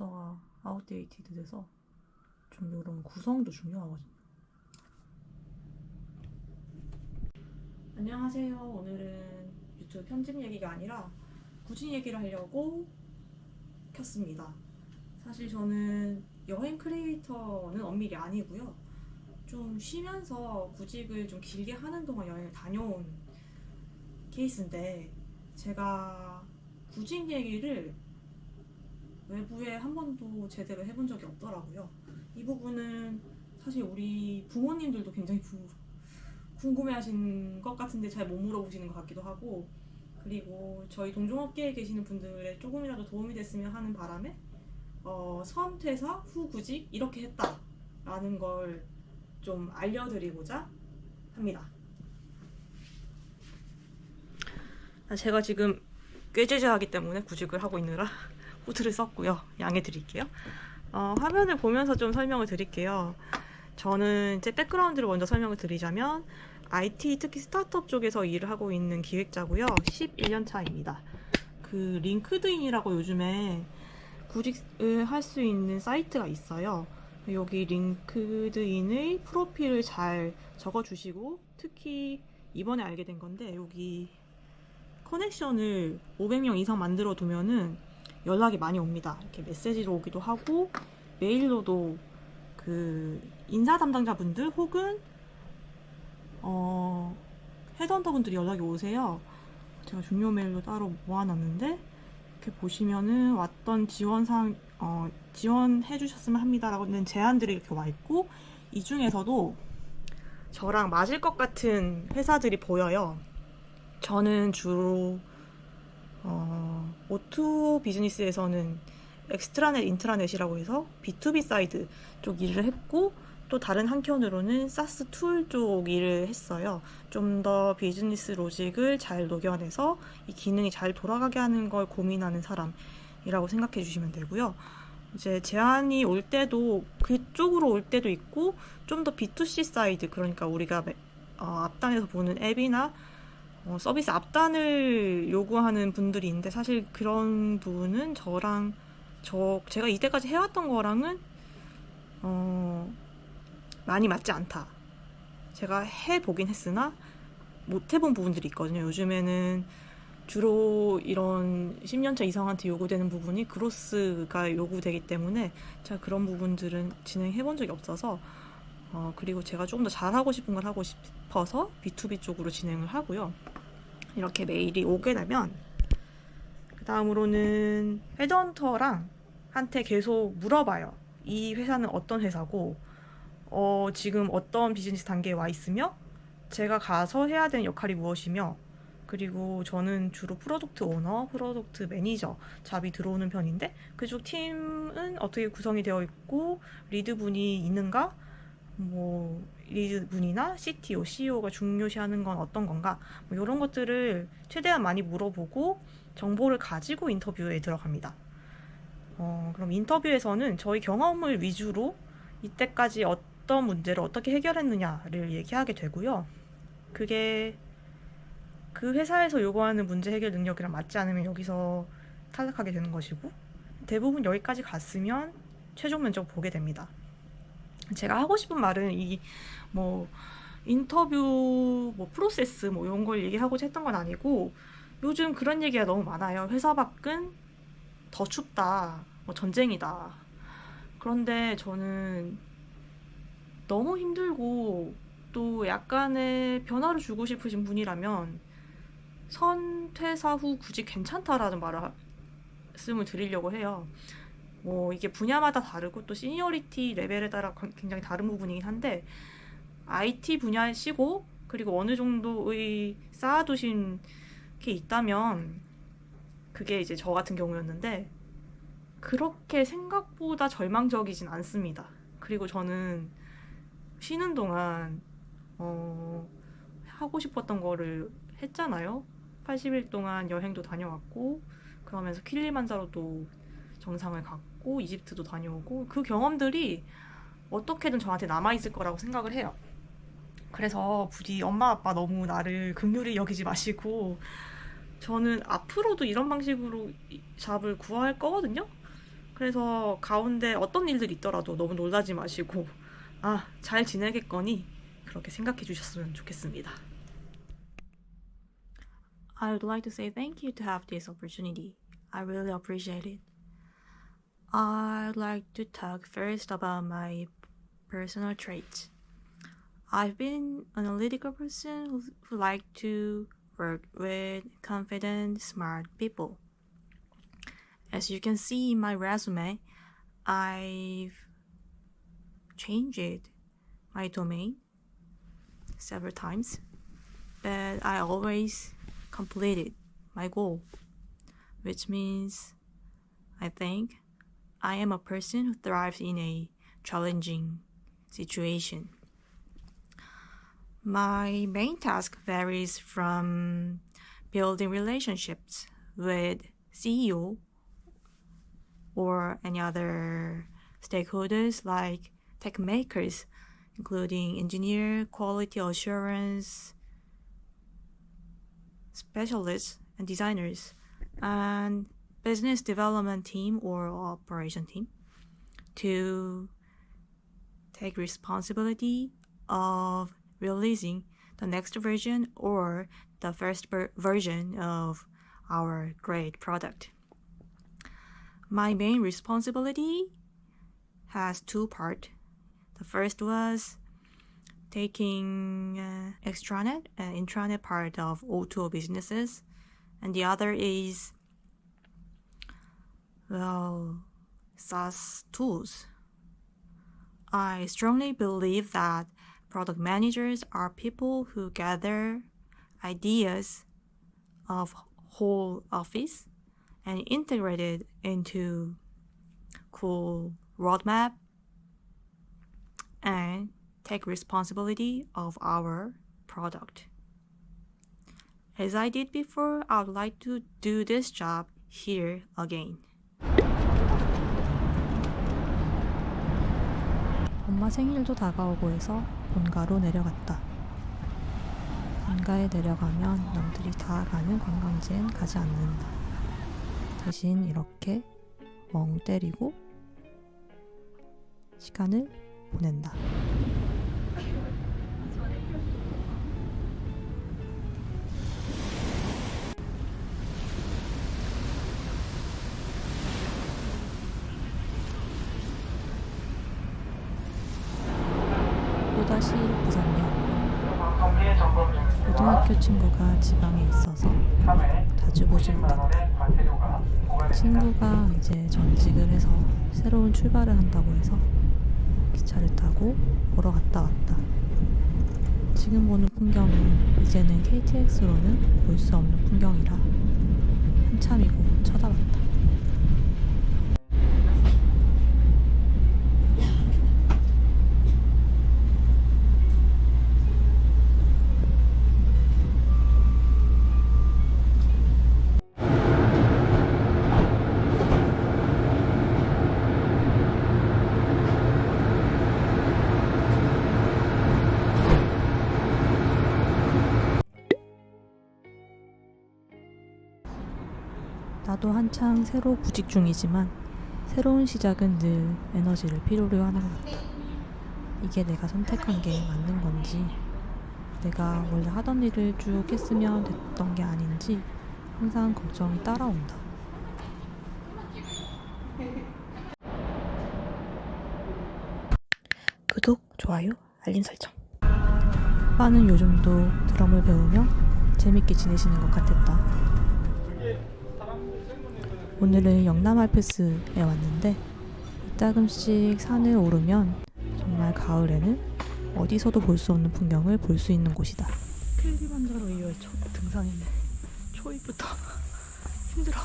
문서가 아웃데이티드 돼서 좀 이런 구성도 중요하거든요. 안녕하세요. 오늘은 유튜브 편집 얘기가 아니라 구진 얘기를 하려고 켰습니다. 사실 저는 여행 크리에이터는 엄밀히 아니고요. 좀 쉬면서 구직을 좀 길게 하는 동안 여행을 다녀온 케이스인데 제가 구직 얘기를 외부에 한 번도 제대로 해본 적이 없더라고요. 이 부분은 사실 우리 부모님들도 굉장히 부- 궁금해하신 것 같은데 잘 못 물어보시는 것 같기도 하고 그리고 저희 동종업계에 계시는 분들의 조금이라도 도움이 됐으면 하는 바람에 어, 선퇴사 후 구직 이렇게 했다라는 걸 좀 알려드리고자 합니다. 아, 제가 지금 꾀죄죄하기 때문에 구직을 하고 있느라 후드를 썼고요. 양해 드릴게요. 어, 화면을 보면서 좀 설명을 드릴게요. 저는 제 백그라운드를 먼저 설명을 드리자면 IT 특히 스타트업 쪽에서 일을 하고 있는 기획자고요. 11년 차입니다. 그 링크드인이라고 요즘에 구직을 할 수 있는 사이트가 있어요. 여기 링크드인의 프로필을 잘 적어주시고 특히 이번에 알게 된 건데 여기 커넥션을 500명 이상 만들어 두면은 연락이 많이 옵니다. 이렇게 메시지로 오기도 하고 메일로도 그 인사 담당자분들 혹은 어 헤드헌터 분들이 연락이 오세요. 제가 중요 메일로 따로 모아놨는데 이렇게 보시면은 왔던 지원상 어, 지원해 주셨으면 합니다라고는 제안들이 이렇게 와 있고 이 중에서도 저랑 맞을 것 같은 회사들이 보여요. 저는 주로 어, 오투 비즈니스에서는 엑스트라넷, 인트라넷이라고 해서 B2B 사이드 쪽 일을 했고 또 다른 한켠으로는 사스 툴 쪽 일을 했어요. 좀 더 비즈니스 로직을 잘 녹여내서 이 기능이 잘 돌아가게 하는 걸 고민하는 사람이라고 생각해 주시면 되고요. 이제 제안이 올 때도 그쪽으로 올 때도 있고 좀 더 B2C 사이드 그러니까 우리가 매- 어, 앞단에서 보는 앱이나 어, 서비스 앞단을 요구하는 분들이 있는데 사실 그런 부분은 저랑 저 제가 이때까지 해왔던 거랑은 어, 많이 맞지 않다. 제가 해보긴 했으나 못 해본 부분들이 있거든요. 요즘에는 주로 이런 10년차 이상한테 요구되는 부분이 그로스가 요구되기 때문에 제가 그런 부분들은 진행해본 적이 없어서 어, 그리고 제가 조금 더 잘하고 싶은 걸 하고 싶어서 B2B 쪽으로 진행을 하고요. 이렇게 메일이 오게 되면 그 다음으로는 헤드헌터랑 한테 계속 물어봐요. 이 회사는 어떤 회사고 어, 지금 어떤 비즈니스 단계에 와 있으며 제가 가서 해야 되는 역할이 무엇이며 그리고 저는 주로 프로덕트 오너, 프로덕트 매니저 잡이 들어오는 편인데 그쪽 팀은 어떻게 구성이 되어 있고 리드 분이 있는가? 뭐 리드 분이나 CTO, CEO가 중요시하는 건 어떤 건가? 뭐 이런 것들을 최대한 많이 물어보고 정보를 가지고 인터뷰에 들어갑니다. 어, 그럼 인터뷰에서는 저희 경험을 위주로 이때까지 어떤 문제를 어떻게 해결했느냐를 얘기하게 되고요. 그게 그 회사에서 요구하는 문제 해결 능력이랑 맞지 않으면 여기서 탈락하게 되는 것이고 대부분 여기까지 갔으면 최종 면접 보게 됩니다. 제가 하고 싶은 말은 이 뭐 인터뷰 뭐 프로세스 뭐 이런 걸 얘기하고자 했던 건 아니고 요즘 그런 얘기가 너무 많아요. 회사 밖은 더 춥다. 뭐 전쟁이다. 그런데 저는 너무 힘들고 또 약간의 변화를 주고 싶으신 분이라면 선퇴사 후 굳이 괜찮다라는 말을 말씀을 드리려고 해요. 뭐 이게 분야마다 다르고 또 시니어리티 레벨에 따라 굉장히 다른 부분이긴 한데 IT 분야시고 그리고 어느 정도의 쌓아두신 게 있다면 그게 이제 저 같은 경우였는데 그렇게 생각보다 절망적이진 않습니다. 그리고 저는 쉬는 동안 어, 하고 싶었던 거를 했잖아요. 80일 동안 여행도 다녀왔고 그러면서 킬리만자로도 정상을 갔고 이집트도 다녀오고 그 경험들이 어떻게든 저한테 남아있을 거라고 생각을 해요. 그래서 부디 엄마 아빠 너무 나를 긍휼히 여기지 마시고 저는 앞으로도 이런 방식으로 이- 잡을 구할 거거든요. 그래서 가운데 어떤 일들이 있더라도 너무 놀라지 마시고 아, 잘 지내겠거니 그렇게 생각해 주셨으면 좋겠습니다. I would like to say thank you to have this opportunity. I really appreciate it. I'd like to talk first about my personal traits. I've been an analytical person who, like to work with confident, smart people. As you can see in my resume, I've changed my domain several times, but I always completed my goal, which means I think I am a person who thrives in a challenging situation. My main task varies from building relationships with CEO or any other stakeholders like tech makers, including engineer, quality assurance specialists and designers, and business development team or operation team to take responsibility of releasing the next version or the first ver- version of our great product. My main responsibility has two parts. The first was taking uh, extranet and intranet part of O2O businesses, and the other is well SaaS tools. I strongly believe that product managers are people who gather ideas of whole office and integrate it into cool roadmap and take responsibility of our product. As I did before, I would like to do this job here again. 엄마 생일도 다가오고 해서 본가로 내려갔다. 본가에 내려가면 남들이 다 가는 관광지엔 가지 않는다. 대신 이렇게 멍 때리고 시간을 보낸다. 또다시 부산역. 고등학교 친구가 지방에 있어서 자주 보지 못했다. 친구가 이제 전직을 해서 새로운 출발을 한다고 해서 기차를 타고 보러 갔다 왔다. 지금 보는 풍경은 이제는 KTX로는 볼 수 없는 풍경이라 한참이고 쳐다봤다. 나도 한창 새로 구직 중이지만 새로운 시작은 늘 에너지를 필요로 하는 것 같다. 이게 내가 선택한 게 맞는 건지, 내가 원래 하던 일을 쭉 했으면 됐던 게 아닌지 항상 걱정이 따라온다. 구독, 좋아요, 알림 설정. 오빠는 요즘도 드럼을 배우며 재밌게 지내시는 것 같았다. 오늘은 영남 알프스에 왔는데 이따금씩 산을 오르면 정말 가을에는 어디서도 볼 수 없는 풍경을 볼 수 있는 곳이다. 킬리만자로 이후에 첫 등산인데 초입부터 힘들어.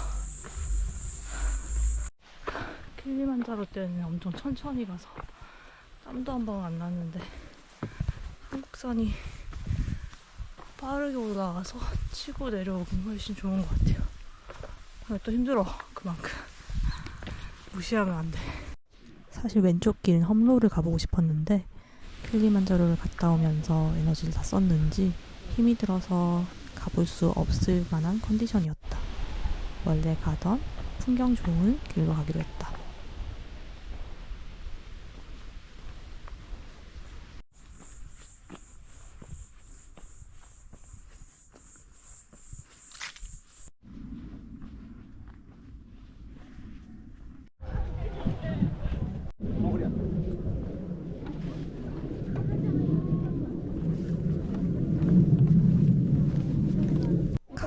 킬리만자로 때는 엄청 천천히 가서 땀도 한방안 났는데 한국산이 빠르게 올라가서 치고 내려오긴 훨씬 좋은 것 같아요. 근데 또 힘들어 그만큼 무시하면 안 돼. 사실 왼쪽 길은 험로를 가보고 싶었는데 킬리만자로를 갔다 오면서 에너지를 다 썼는지 힘이 들어서 가볼 수 없을 만한 컨디션이었다. 원래 가던 풍경 좋은 길로 가기로 했다.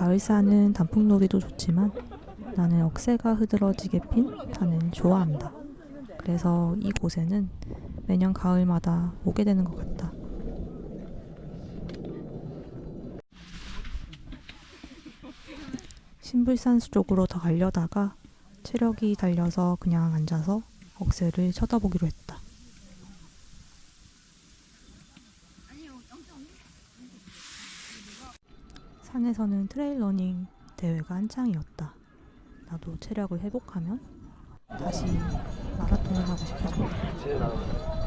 가을산은 단풍놀이도 좋지만 나는 억새가 흐드러지게 핀 산을 좋아한다. 그래서 이 곳에는 매년 가을마다 오게 되는 것 같다. 신불산 쪽으로 더 가려다가 체력이 달려서 그냥 앉아서 억새를 쳐다보기로 했다. 산에서는 트레일 러닝 대회가 한창이었다. 나도 체력을 회복하면 다시 마라톤을 하고 싶어졌다.